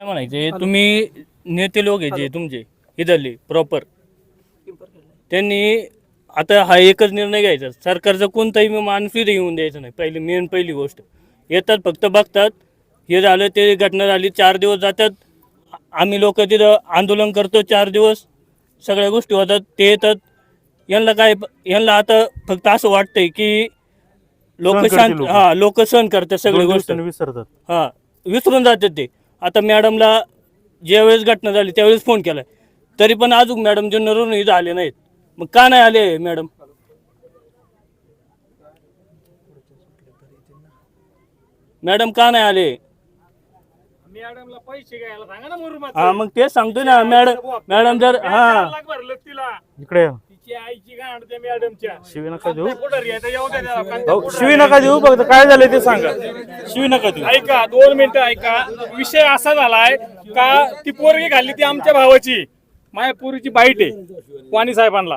काय म्हणायचे तुम्ही नेते लोक आहे जे तुमचे इथले प्रॉपर त्यांनी आता हा एकच निर्णय घ्यायचा. सरकारचा कोणताही मी माणूस इथे येऊन द्यायचा नाही. पहिली मेन पहिली गोष्ट. येतात फक्त बघतात. हे झालं ते घटना झाली चार दिवस जातात. आम्ही लोक तिथं आंदोलन करतो चार दिवस. सगळ्या गोष्टी होतात ते येतात. यांना काय यांना आता फक्त असं वाटतंय की लोक शांत. हा लोक सहन करतात सगळ्या गोष्टी. विसरतात. हां विसरून जातात ते. आता मॅडमला ज्यावेळेस घटना झाली त्यावेळेस फोन केला तरी पण अजून मॅडम जुन्नरून इथं आले नाहीत. मग का नाही आले मॅडम? मॅडम का नाही आले? मॅडमला पैसे घ्यायला सांगा ना हा मग तेच सांगतो ना मॅडम मॅडम जर हा. इकडे शिवी नका देऊ. भाऊ, शिवी नका देऊ फक्त काय झालंय ते सांगा. शिवी नका देऊ. ऐका दोन मिनिटं ऐका. विषय असा झालाय का ती पोरगी घालली ती आमच्या भावाची. माझ्या पोरीची बाईट आहे वाणी साहेबांना.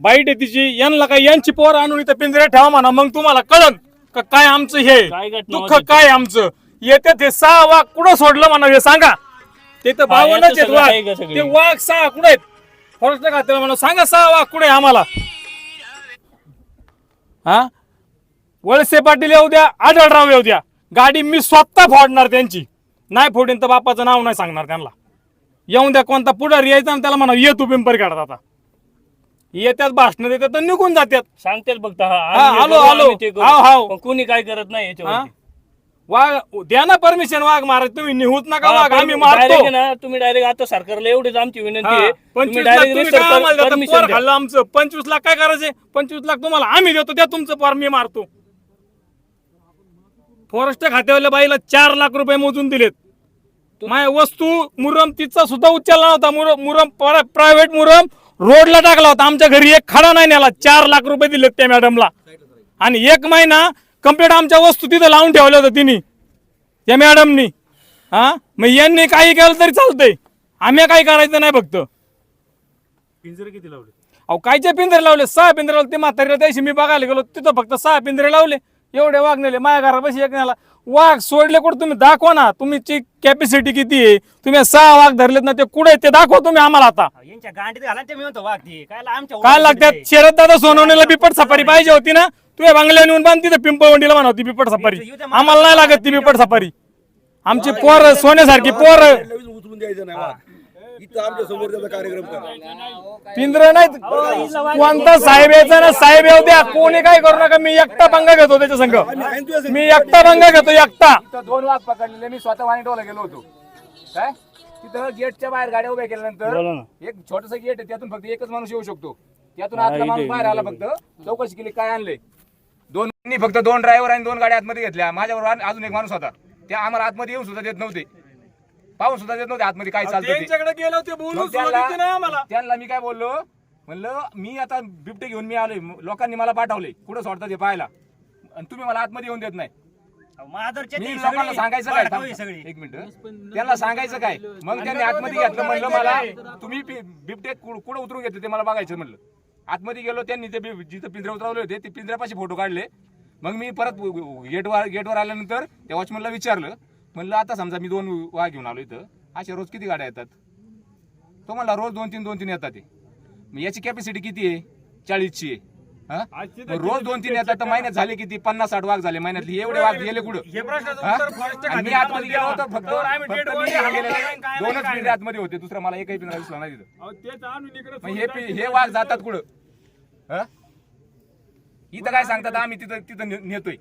बाईट आहे तिची. यांना काय यांची पोर आणून इथं पिंजऱ्यात ठेवा म्हणा. मग तुम्हाला कळन का काय आमचं हे. दुःख? काय आमचं? येते ते सहा वाघ कुठं सोडलं म्हणा हे सांगा. ते तर बावनच याचं आहेत वाघ? ते वाघ सहा कुठे आहेत? फॉरेस्ट खात्याला म्हणा सांगा सहा आहे आम्हाला हा वळसे पाटील येऊ द्या आढळराव येऊ द्या गाडी मी स्वतः फोडणार त्यांची नाही फोडीन तर बापाचं नाव नाही सांगणार त्यांना येऊन द्या कोणता पुढारी यायचा आणि त्याला म्हणा ये तू पिंपर काढत आता येत्यात भाषण देतात तर निघून जातात सांगतात फक्त हा आम्ही आलो, आलो. आम्ही ते करू. हाव, हाव. पण कोणी काय करत नाही याच्यावरती. वाघ द्या ना परमिशन वाघ मारा तुम्ही निहूत नका वाघ आम्ही मारतो. ना तुम्ही डायरेक्ट आता सरकारला एवढीच आमची विनंती हा, आहे पंचवीस तुम्ही लाख डायरेक्ट तुम्ही काय आम्हाला देता? परमिशन पोर द्या. खाल्लं आमचं. पंचवीस लाख काय करायचे? पंचवीस लाख तुम्हाला आम्ही देतो त्या तुमचं पोर मी मारतो. फॉरेस्ट खात्यावाल्या बाईला चार लाख रुपये मोजून दिलेत. माझ्या वस्तू मुरम तिचा सुद्धा उचलला नव्हता मुरम मुरम प्रायव्हेट मुरम रोडला टाकला होता. आमच्या घरी एक खडा नाही नेला. चार लाख रुपये दिलेत त्या मॅडमला आणि एक महिना कंप्लीट आमच्या वस्तू तिथं लावून ठेवल्या होत्या तिने. त्या मॅडमनी हा? मग यांनी काही केलं तरी चालतंय. आम्ही काही करायचं नाही फक्त. पिंजरे किती लावले? अहो कायचे पिंजरे लावले? सहा पिंजरे लावले. ते म्हातारीला त्याशी मी बघायला गेलो. तिथं फक्त सहा पिंजरे लावले. एवढे वाघ नेले माझ्या घरापाशी एक नेला. वाघ सोडले कुठं? तुम्ही दाखवा ना. तुमची कॅपॅसिटी किती आहे? तुम्ही सहा वाघ धरलेत ना ते कुठे ते दाखवा तुम्ही आम्हाला आता. यांच्या गांडीत घाला ते मी म्हणतो वाघ ती. काय आमच्या काय लागतात? शरद दादा सोनवणीला बिपट सफारी पाहिजे होती ना? तुम्ही बंगल्या नेऊन बांध तिथं पिंपळवंडीला म्हणा होती बिपट सफारी. आम्हाला नाही लागत ती बिपट सफारी. आमची पोर सोन्यासारखी पोर. उचलून द्यायचं नाही वा. इथं आमच्यासमोर त्याचा कार्यक्रम करा पिंजर नाहीत. कोणता साहेब यायचा ना साहेब येऊ द्या. कोणी काय करू नका. मी एकटा पंगा घेतो त्याच्या संघ मी एकटा पंगा घेतो एकटा. दोन वाघ पकडलेले. मी स्वतः वाणी डोला गेलो होतो. काय? तिथं गेटच्या बाहेर गाड्या उभ्या केल्यानंतर. एक छोटस गेट आहे. त्यातून फक्त एकच माणूस येऊ शकतो. त्यातून हा, आतला माणूस बाहेर आला फक्त. चौकशी केली काय आणले दोन मी फक्त दोन ड्रायव्हर आणि दोन गाड्या आतमध्ये घेतल्या. माझ्याबरोबर अजून एक माणूस होता. त्या आम्हाला आतमध्ये येऊन सुद्धा देत नव्हते. पाहून सुद्धा देत नव्हते आतमध्ये काय चालतं ते. त्यांच्याकडे गेलो ते बोलून मग सुद्धा देते नाही आम्हाला. त्यांना मी काय बोललो? म्हणलं मी आता बिबटे घेऊन मी आलोय. लोकांनी मला पाठवले कुठं सोडतात ते पाहायला. आणि तुम्ही मला आतमध्ये येऊन देत नाही. मी लोकांना सांगायचं काय? एक मिनिट. त्यांना सांगायचं काय? मग त्यांनी आतमध्ये घेतलं. म्हणलं मला तुम्ही बिबटे कुठं उतरून घेतले ते मला बघायचं म्हणलं. आतमध्ये गेलो त्यांनी ते जिथं पिंजरे उतरवले होते ते पिंजऱ्यापाशी फोटो काढले. मग मी परत गेटवर गेटवर आल्यानंतर त्या वॉचमनला विचारलं. म्हणलं आता समजा मी दोन वाघ घेऊन आलो इथं. अशा रोज किती गाड्या येतात? तो म्हणला रोज दोन तीन दोन तीन येतात ते. याची कॅपॅसिटी किती आहे? चाळीसची आहे. रोज दोन तीन येतात तर महिन्यात झाले किती? पन्नास साठ वाघ झाले महिन्यातले. एवढे वाघ गेले कुठं? मी आतमध्ये गेलो होतो फक्त दोनच पिंजरे आतमध्ये होते दुसरा मला एकही पिंजरा दिसला नाही तिथं. हे हे वाघ जातात कुठं? हा? इथं काय सांगतात? आम्ही तिथं तिथं नेतोय.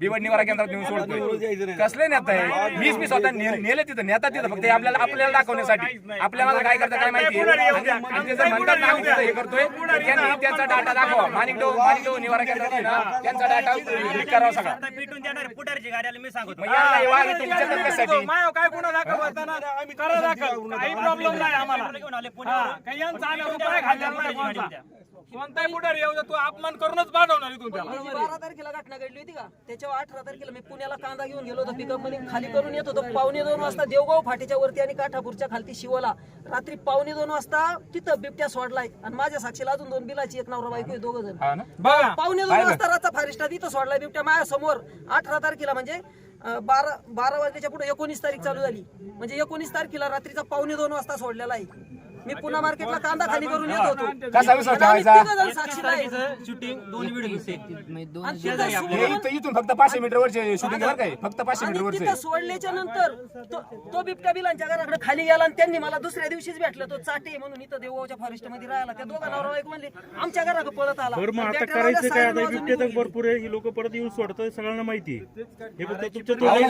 बिवड निवारा केंद्रात नेऊन सोडतोय. कसले नेता आहे मीच मी स्वतः नेले तिथं. नेतात तिथं. फक्त हे आपल्याला आपल्याला दाखवण्यासाठी. आपल्याला काय करता काय माहिती? म्हणतात ना आम्ही तिथं हे करतोय त्यांचा डाटा दाखवा. माणिकडो माणिकडो निवारा केंद्रात आहे ना त्यांचा डाटा क्लिक करावा सगळा. पिटून देणार पुढारची गाड्याला मी सांगतो. हे काय गुन्हा दाखल होताना आम्ही करा दाखल. काही प्रॉब्लेम नाही आम्हाला. काही यांचा आम्ही रुपये. कोणताही पुढारी येऊ दे तू अपमान करूनच पाठवणार इथून त्याला. माझी बारा तारखेला घटना घडली होती का? त्याच्यावर अठरा तारखेला मी पुण्याला कांदा घेऊन गेलो होतो पिकअपमध्ये. खाली करून येत होतो पावणे दोन वाजता देवगाव फाटीच्या वरती आणि काठापूरच्या खालती शिवला. रात्री पावणे दोन वाजता तिथं बिबट्या सोडलाय आणि माझ्या साक्षीला अजून दोन बिलाची एक नवरा बायको दोघ जण. हा ना? बघा. पावणे दोन वाजता रातचा फारिस्टा तिथं सोडलाय बिबट्या माझ्यासमोर अठरा तारखेला म्हणजे अं, बारा बारा वाजल्याच्या पुढे एकोणीस तारीख चालू झाली. म्हणजे एकोणीस तारखेला रात्रीचा पावणे दोन वाजता सोडलेला आहे. मी पुन्हा मार्केटला कांदा खाली करून येत होतो कसा आणि आम्ही ठेवायचा? तिघंजण साक्षीदार आहे. शूटिंग दोन व्हिडिओ आणि तिथं हे सोडून- इथं- इथून फक्त पाचशे मीटर वरचे शूटिंग बरं काय फक्त पाचशे मीटर वरचे सोडल्याच्या नंतर तो- तो बिबट्या बिलांच्या घराकडे खाली गेला आणि त्यांनी मला दुसऱ्या दिवशीच भेटलं तो चाटे म्हणून इथं देवगावच्या फॉरेस्टमध्ये राहिला त्या दोघा नवरा बायको म्हणले आमच्या घराकडे पळत आला बरं मग आता करायचं काय आता वाजवून बिबटे तर भरपूर आहे ही लोक परत येऊन सोडतात सगळ्यांना माहिती आहे हे फक्त तुमच्या तोंडावर-.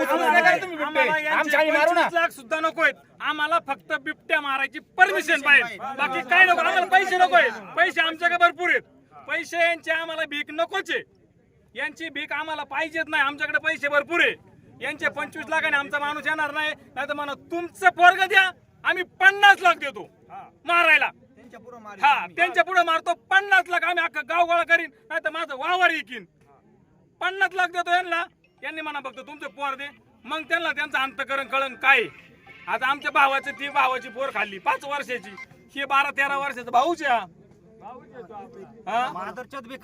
आम्हाला यांचे आमच्या आम्ही मारू ना 25 लाख सुद्धा नकोय आम्हाला फक्त बिबट्या मारायची परमिशन पाहिजे. बाकी काय नको आम्हाला पैसे नकोय पैसे आमच्याकडे भरपूर आहेत. पैसे यांचे आम्हाला भीक नकोच आहे. यांची भीक आम्हाला पाहिजेच नाही. आमच्याकडे पैसे भरपूर आहे. यांचे पंचवीस लाखाने आमचा माणूस येणार नाही. नाही तर म्हणा तुमचं पोरग द्या. आम्ही पन्नास लाख देतो मारायला. हा त्यांच्या पुढे मारतो. पन्नास लाख आम्ही अख्खा गाव गोळा करीन. नाही तर माझं वावर इकीन पन्नास लाख देतो यांना. यांनी म्हणा फक्त तुमचे पोर दे. मग त्यांना त्यांचं अंतकरण कळण काय. आता आमच्या भावाची ती भावाची पोर खाल्ली. पाच वर्षाची. हे बारा तेरा वर्षाचा भाऊच आहे. हा. महादरच्यात बी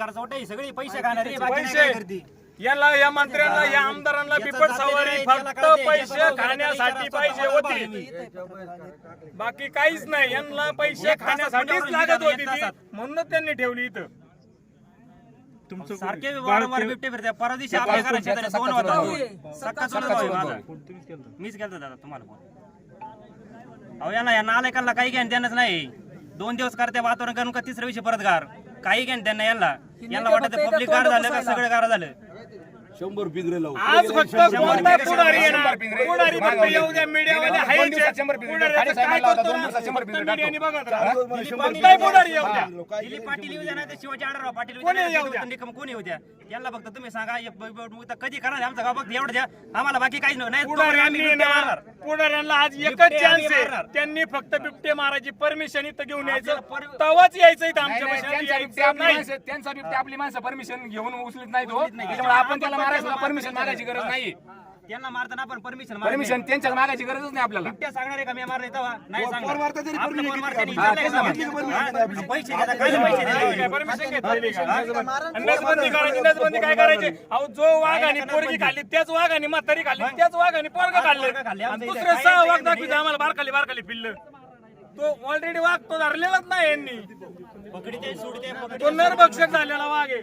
सगळे पैसे खाणार बाकी नाही पैसे. काय करते. याला या मंत्र्यांना या आमदारांना बिपट सवारी फक्त पैसे खाण्यासाठी पाहिजे होती. बाकी काहीच नाही. यांना पैसे खाण्यासाठीच लागत होती ती. म्हणूनच त्यांनी ठेवली इथं. तुमचं सारखे वारंवार बिबटे फिरते. परवा दिवशी आपल्या घराच्या शेजारी होता? चुलत सक्का चुलत भाऊ आहे माझा. तुम्हीच केलं. मीच केलं दादा तुम्हाला फोन. अहो यांना या नालायकांना काही घेणं देणंच नाही. दोन दिवस करते वातावरण करून का तिसऱ्या दिवशी परत गार काही घेणं त्यांना यांना. यांना वाटत पब्लिक गार झालं का सगळं गार झालं? शंभर पिंजरे लावू. आज फक्त कोणता पुढारी येणार. पुढारी फक्त येऊ द्या मीडियावाले हायचे काय करतो? मीडियाने कोणताही पुढारी येऊ द्या. दिलीप पाटील येऊ द्या नाही तर शिवाजी आढळराव पाटील कोणी येऊ नाही द्या. निकम कोणी येऊ द्या? यांना फक्त तुम्ही सांगा कधी करा आमचा गाव फक्त एवढं द्या. आम्हाला बाकी काहीच नाही. पुढाऱ्यांनी आज एकच चान्स आहे. त्यांनी फक्त बिबटे मारायची परमिशन इथं घेऊन यायचं. तवाच यायचं इथं आमच्या त्यांचा बिबटे आपली माणसं त्यांचा बिबटे आपली माणसं परमिशन घेऊन उचलीत नाही तो. आपण त्याला मारायचं परमिशन मागायची गरज नाही त्यांना मारताना आपण परमिशन परमिशन त्यांच्या मागायची गरजच नाही आपल्याला बिबट्या सांगणार आहे का मी मारले तेव्हा नाही पोर सांगणार. मारता तरी आपलं permission पोर मारता घेतली नाही, का? विचारलंय का? घेतली का permission? हा? पैसे देता काय पैसे देता? परमिशन घेतलेली का नसबंदी करायची नसबंदी काय करायची अहो जो वाघ आणि पोरगी खाल्ली त्याच वाघ आणि म्हातारी खाल्ली त्याच वाघ आणि पोरगा खाल्ले पोरगं खाल्ले. आमच्या इथे दुसरे सहा नाही, वाघ दाखविते. आम्हाला बारकाली बारकाली पिल्ल तो ऑलरेडी वाघ तो धरलेलाच नाही यांनी पकडीते, सोडते, पकडीते. तो नरभक्षक झालेला वाघ आहे